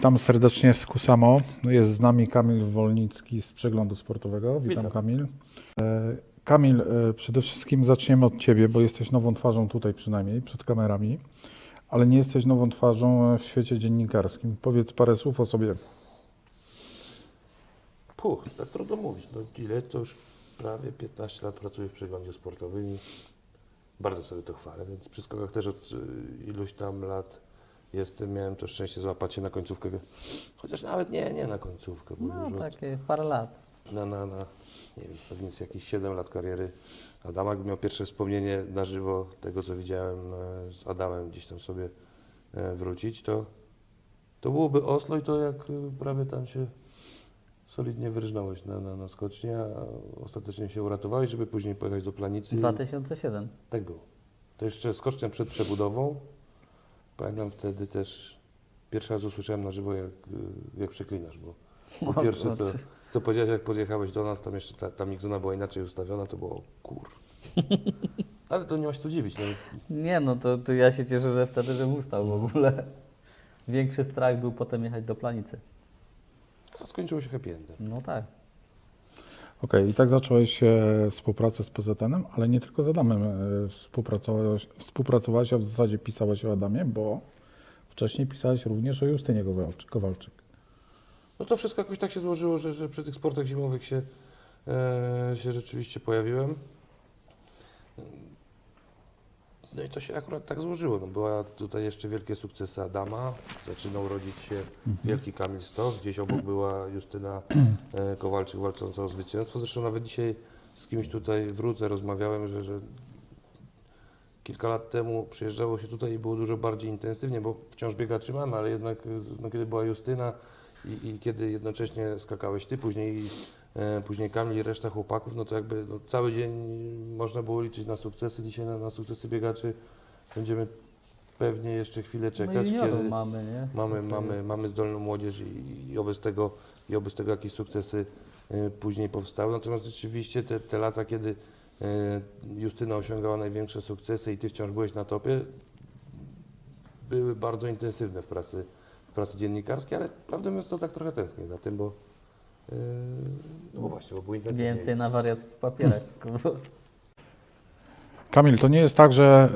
Witamy serdecznie z Kusamo. Jest z nami Kamil Wolnicki z Przeglądu Sportowego. Witam, Witam. Kamil. E, Kamil, e, przede wszystkim zaczniemy od Ciebie, bo jesteś nową twarzą tutaj przynajmniej, przed kamerami, ale nie jesteś nową twarzą e, w świecie dziennikarskim. Powiedz parę słów o sobie. Puch, tak trudno mówić. No ile to już prawie 15 lat pracuję w przeglądzie sportowym i bardzo sobie to chwalę, więc przy skokach też od y, iluś tam lat jestem, miałem to szczęście złapać się na końcówkę, chociaż nawet nie, nie na końcówkę, bo No już od, takie parę lat. na, na, na, nie wiem, pewnie jakieś 7 lat kariery Adama, jakbym miał pierwsze wspomnienie na żywo tego, co widziałem e, z Adamem gdzieś tam sobie e, wrócić, to, to byłoby Oslo i to jak e, prawie tam się solidnie wyrżnąłeś na, na, na skocznie, a ostatecznie się uratowałeś, żeby później pojechać do Planicy. i- 2007. Tak było. To jeszcze skocznia przed przebudową. Pamiętam wtedy też pierwszy raz usłyszałem na żywo, jak, y, jak przeklinasz, bo No, po pierwsze, co, co powiedziałeś, jak podjechałeś do nas, tam jeszcze ta, ta migzona była inaczej ustawiona, to było kur. Ale to nie ma się tu dziwić. No, Nie no, to, to ja się cieszę, że wtedy żem ustał w ogóle. Większy strach był potem jechać do Planicy. a skończyło się happy endem. No tak. Okej, i tak zacząłeś e, współpracę z PZN-em, ale nie tylko z Adamem e, współpracowałeś, współpracowałeś, a w zasadzie pisałeś o Adamie, bo wcześniej pisałeś również o Justynie Kowalczyk. Kowalczyk. No to wszystko jakoś tak się złożyło, że, że przy tych sportach zimowych się, e, się rzeczywiście pojawiłem. No i to się akurat tak złożyło. No była tutaj jeszcze wielkie sukcesy Adama. Zaczynał rodzić się wielki Kamil Stoch. Gdzieś obok była Justyna e, Kowalczyk walcząca o zwycięstwo. Zresztą nawet dzisiaj z kimś tutaj wrócę, rozmawiałem, że, że kilka lat temu przyjeżdżało się tutaj i było dużo bardziej intensywnie, bo wciąż biegaczy mamy, ale jednak no, kiedy była Justyna i, i kiedy jednocześnie skakałeś ty, później, e, później Kamil i reszta chłopaków, no to jakby no, cały dzień można było liczyć na sukcesy. Dzisiaj na, na sukcesy biegaczy będziemy pewnie jeszcze chwilę No czekać. juniorów kiedy mamy, nie? mamy, mamy, mamy zdolną młodzież i, i wobec tego, i wobec tego jakieś sukcesy e, później powstały. Natomiast rzeczywiście te, te lata, kiedy e, Justyna osiągała największe sukcesy i ty wciąż byłeś na topie, były bardzo intensywne w pracy, w pracy dziennikarskiej, ale prawdę mówiąc to tak trochę tęsknię za tym, bo e, no bo właśnie, bo było intensywnie. Więcej na wariackich papierach wszystko było. Kamil, to nie jest tak, że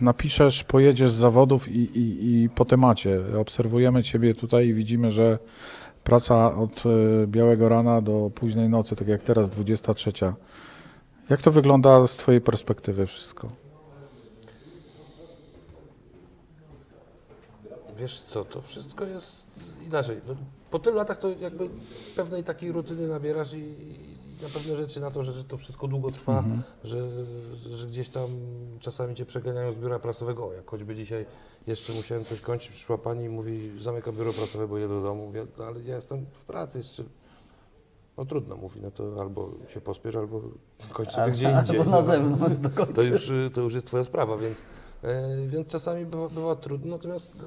e, napiszesz, pojedziesz z zawodów i, i, i po temacie. Obserwujemy Ciebie tutaj i widzimy, że praca od e, białego rana do późnej nocy, tak jak teraz, 23. Jak to wygląda z Twojej perspektywy wszystko? Wiesz co, to wszystko jest inaczej. No, po tylu latach to jakby pewnej takiej rutyny nabierasz i, i na pewne rzeczy na to, że, że to wszystko długo trwa, że, że gdzieś tam czasami cię przeganiają z biura prasowego. O, jak choćby dzisiaj jeszcze musiałem coś kończyć, przyszła pani i mówi, zamykam biuro prasowe, bo jedę do domu. Mówię, "No, ale ja jestem w pracy jeszcze. No trudno, mówi, no to albo się pospiesz, albo kończ sobie gdzie indziej. Albo na No, zewnątrz to już, y, to już jest Twoja sprawa, więc, e, więc czasami bywa, bywa trudno, natomiast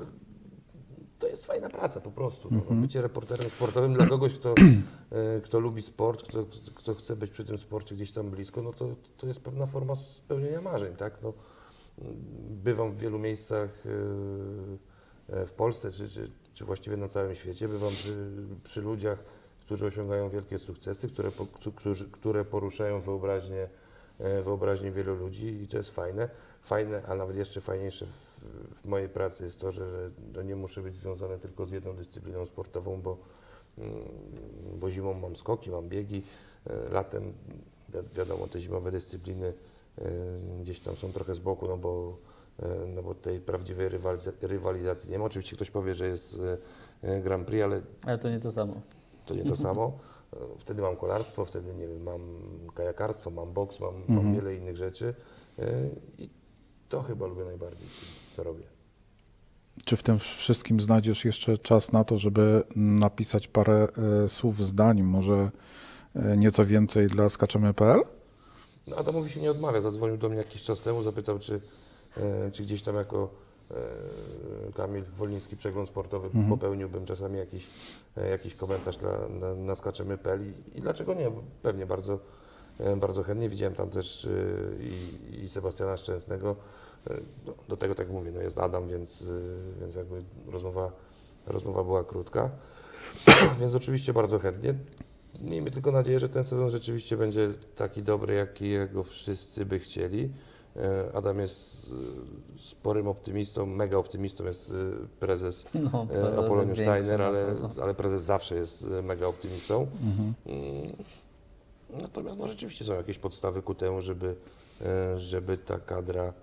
to jest fajna praca po prostu. No. Mhm. Bycie reporterem sportowym dla kogoś, kto, e, kto lubi sport, kto, kto chce być przy tym sporcie gdzieś tam blisko, no to, to jest pewna forma spełnienia marzeń, tak? No, bywam w wielu miejscach e, e, w Polsce, czy, czy, czy właściwie na całym świecie, bywam przy, przy ludziach, którzy osiągają wielkie sukcesy, które, którzy, które poruszają wyobraźnię, e, wyobraźnię wielu ludzi i to jest fajne. Fajne, a nawet jeszcze fajniejsze w, w mojej pracy jest to, że, że nie muszę być związany tylko z jedną dyscypliną sportową, bo, mm, bo zimą mam skoki, mam biegi, e, latem wi- wiadomo te zimowe dyscypliny e, gdzieś tam są trochę z boku, no bo, no bo tej prawdziwej rywaliza- rywalizacji nie ma. Oczywiście ktoś powie, że jest Grand Prix, ale Ale to nie to samo. to nie to samo. Wtedy mam kolarstwo, wtedy nie wiem, mam kajakarstwo, mam boks, mam, Mhm. mam wiele innych rzeczy e, i to chyba lubię najbardziej, co robię. Czy w tym wszystkim znajdziesz jeszcze czas na to, żeby napisać parę e, słów zdań, może e, nieco więcej dla skaczemy.pl? No, Adamowi się nie odmawia. Zadzwonił do mnie jakiś czas temu, zapytał, czy, czy gdzieś tam jako Kamil Wolnicki Przegląd Sportowy Mhm. popełniłbym czasami jakiś, e, jakiś komentarz dla, na, na skaczemy.pl i, i dlaczego nie? Pewnie bardzo, e, bardzo chętnie. Widziałem tam też e, i, i Sebastiana Szczęsnego. E, Do, do tego, tak mówię, no jest Adam, więc, e, więc jakby rozmowa rozmowa była krótka. Więc oczywiście bardzo chętnie. Miejmy tylko nadzieję, że ten sezon rzeczywiście będzie taki dobry, jakiego wszyscy by chcieli. E, Adam jest e, sporym optymistą, mega optymistą jest e, prezes No, Apoloniusz Steiner, ale, ale prezes zawsze jest mega optymistą. Mhm. Mm, Natomiast no, rzeczywiście są jakieś podstawy ku temu, żeby, żeby ta kadra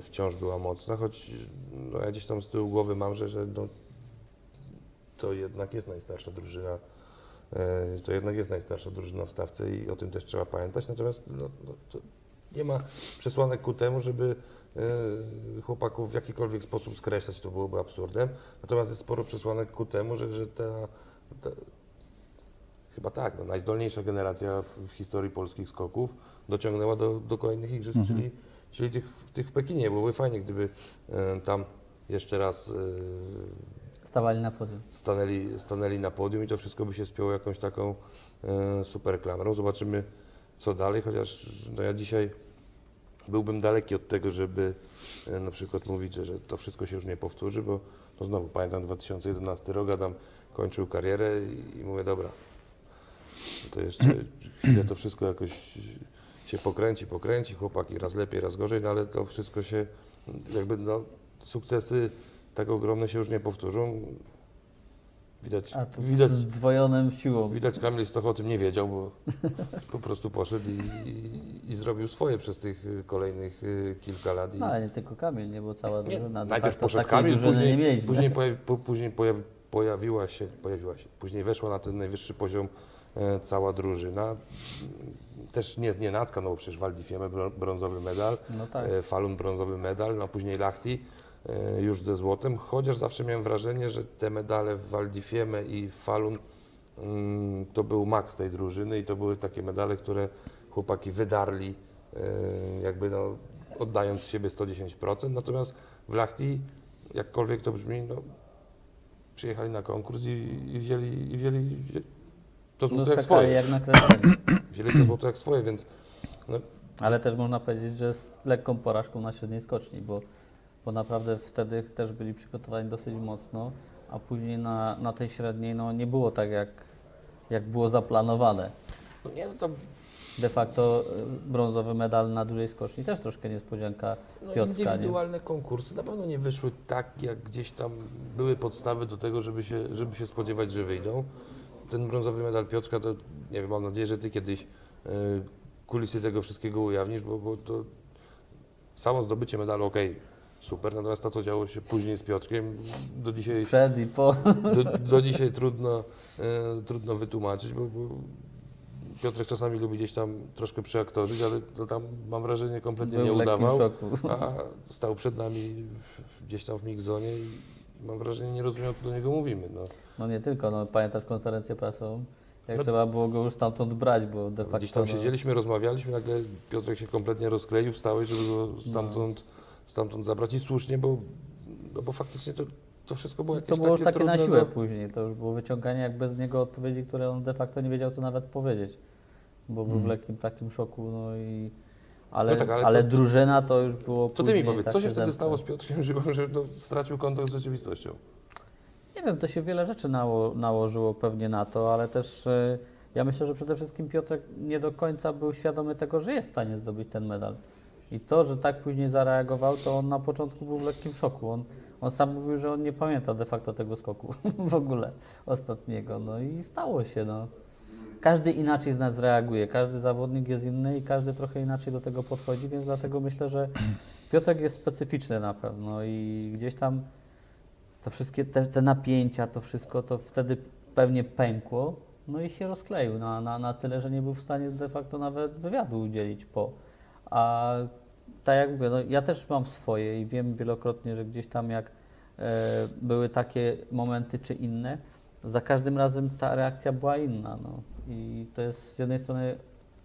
wciąż była mocna, choć no, ja gdzieś tam z tyłu głowy mam, że, że no, to jednak jest najstarsza drużyna. To jednak jest najstarsza drużyna w stawce i o tym też trzeba pamiętać. Natomiast no, no, nie ma przesłanek ku temu, żeby e, chłopaków w jakikolwiek sposób skreślać, to byłoby absurdem. Natomiast jest sporo przesłanek ku temu, że, że ta, ta chyba tak, no, najzdolniejsza generacja w, w historii polskich skoków dociągnęła do, do kolejnych igrzysk, Mhm. czyli, czyli tych, tych w Pekinie. Byłoby fajnie, gdyby e, tam jeszcze raz e, Stawali na podium. stanęli, stanęli na podium i to wszystko by się spięło jakąś taką e, super klamrą. Zobaczymy, co dalej, chociaż no ja dzisiaj byłbym daleki od tego, żeby e, na przykład mówić, że, że to wszystko się już nie powtórzy, bo no znowu pamiętam 2011 rok, Adam kończył karierę i, i mówię, dobra, to jeszcze chwilę to wszystko jakoś się pokręci, pokręci, chłopaki raz lepiej, raz gorzej, no ale to wszystko się jakby no sukcesy tak ogromne się już nie powtórzą. Widać, A tu widać, z dwojoną siłą. widać Kamil Stoch o tym nie wiedział, bo po prostu poszedł i, i, i zrobił swoje przez tych y, kolejnych y, kilka lat. I, No, ale nie tylko Kamil, nie, bo cała nie, drużyna. de najpierw facto poszedł takiej Kamil, drużyny później, nie mieliśmy. później, pojawi, po, później pojawi, pojawiła, się, pojawiła się, później weszła na ten najwyższy poziom e, cała drużyna. Też nie z nienacka, no bo przecież Waldifieme bro- brązowy medal, No tak. e, Falun brązowy medal, no a później Lachti już ze złotem, chociaż zawsze miałem wrażenie, że te medale w Waldifieme i w Falun mm, to był maks tej drużyny i to były takie medale, które chłopaki wydarli, e, jakby no, oddając z siebie 110%, natomiast w Lachti, jakkolwiek to brzmi, no, przyjechali na konkurs i, i, wzięli, i wzięli to No złoto jak skakali swoje. jak nakręceni. Wzięli to złoto jak swoje, więc Ale też można powiedzieć, że z lekką porażką na średniej skoczni, bo, bo naprawdę wtedy też byli przygotowani dosyć mocno, a później na, na tej średniej no, nie było tak, jak, jak było zaplanowane. no nie, no to De facto y, brązowy medal na dużej skoczni też troszkę niespodzianka No, Piotrka, nie? indywidualne konkursy na pewno nie wyszły tak, jak gdzieś tam były podstawy do tego, żeby się, żeby się spodziewać, że wyjdą. Ten brązowy medal Piotrka, to nie wiem, mam nadzieję, że ty kiedyś e, kulisy tego wszystkiego ujawnisz, bo, bo to samo zdobycie medalu, okej, super, natomiast to, co działo się później z Piotrkiem, do dzisiaj, Przed i po. do, do dzisiaj trudno, e, trudno wytłumaczyć, bo, bo Piotrek czasami lubi gdzieś tam troszkę przeaktorzyć, ale to tam mam wrażenie kompletnie Był nie udawał szoku. a stał przed nami w, gdzieś tam w mixzonie i mam wrażenie, nie rozumiał, co do niego mówimy. No. No nie tylko, no pamiętasz konferencję prasową? Jak No- trzeba było go już stamtąd brać, bo de facto... Gdzieś tam no, siedzieliśmy, rozmawialiśmy, nagle Piotrek się kompletnie rozkleił, wstałeś, żeby go stamtąd, stamtąd zabrać i słusznie, bo, no bo faktycznie to, to wszystko było jakieś To było już takie na trudne siłę do- później, to już było wyciąganie jak bez niego odpowiedzi, które on de facto nie wiedział co nawet powiedzieć, bo był w lekkim takim szoku, no i... Ale, No tak, ale ale, to- drużyna to już było To ty mi powiedz, co takie się wtedy zemste. stało z Piotrkiem, że, że no, stracił kontakt z rzeczywistością? Nie wiem, to się wiele rzeczy nało, nałożyło pewnie na to, ale też e, ja myślę, że przede wszystkim Piotrek nie do końca był świadomy tego, że jest w stanie zdobyć ten medal. I to, że tak później zareagował, to on na początku był w lekkim szoku. On, on sam mówił, że on nie pamięta de facto tego skoku w ogóle ostatniego. No i stało się. No. Każdy inaczej z nas reaguje, każdy zawodnik jest inny i każdy trochę inaczej do tego podchodzi, więc dlatego myślę, że Piotrek jest specyficzny na pewno i gdzieś tam to wszystkie te, te napięcia, to wszystko, to wtedy pewnie pękło, no i się rozkleił na, na, na tyle, że nie był w stanie de facto nawet wywiadu udzielić po. A tak jak mówię, no ja też mam swoje i wiem wielokrotnie, że gdzieś tam jak e, były takie momenty czy inne, za każdym razem ta reakcja była inna. No. I to jest z jednej strony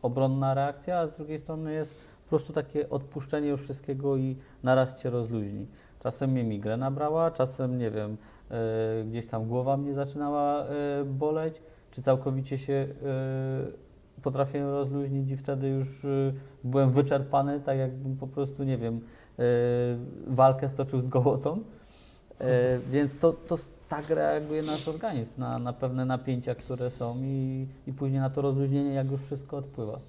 obronna reakcja, a z drugiej strony jest po prostu takie odpuszczenie już wszystkiego i naraz cię rozluźni. Czasem mnie migrena brała, czasem nie wiem, e, gdzieś tam głowa mnie zaczynała e, boleć, czy całkowicie się e, potrafiłem rozluźnić i wtedy już e, byłem wyczerpany, tak jakbym po prostu, nie wiem, e, walkę stoczył z gołotą. E, więc to, to, tak reaguje nasz organizm na, na pewne napięcia, które są i, i później na to rozluźnienie, jak już wszystko odpływa.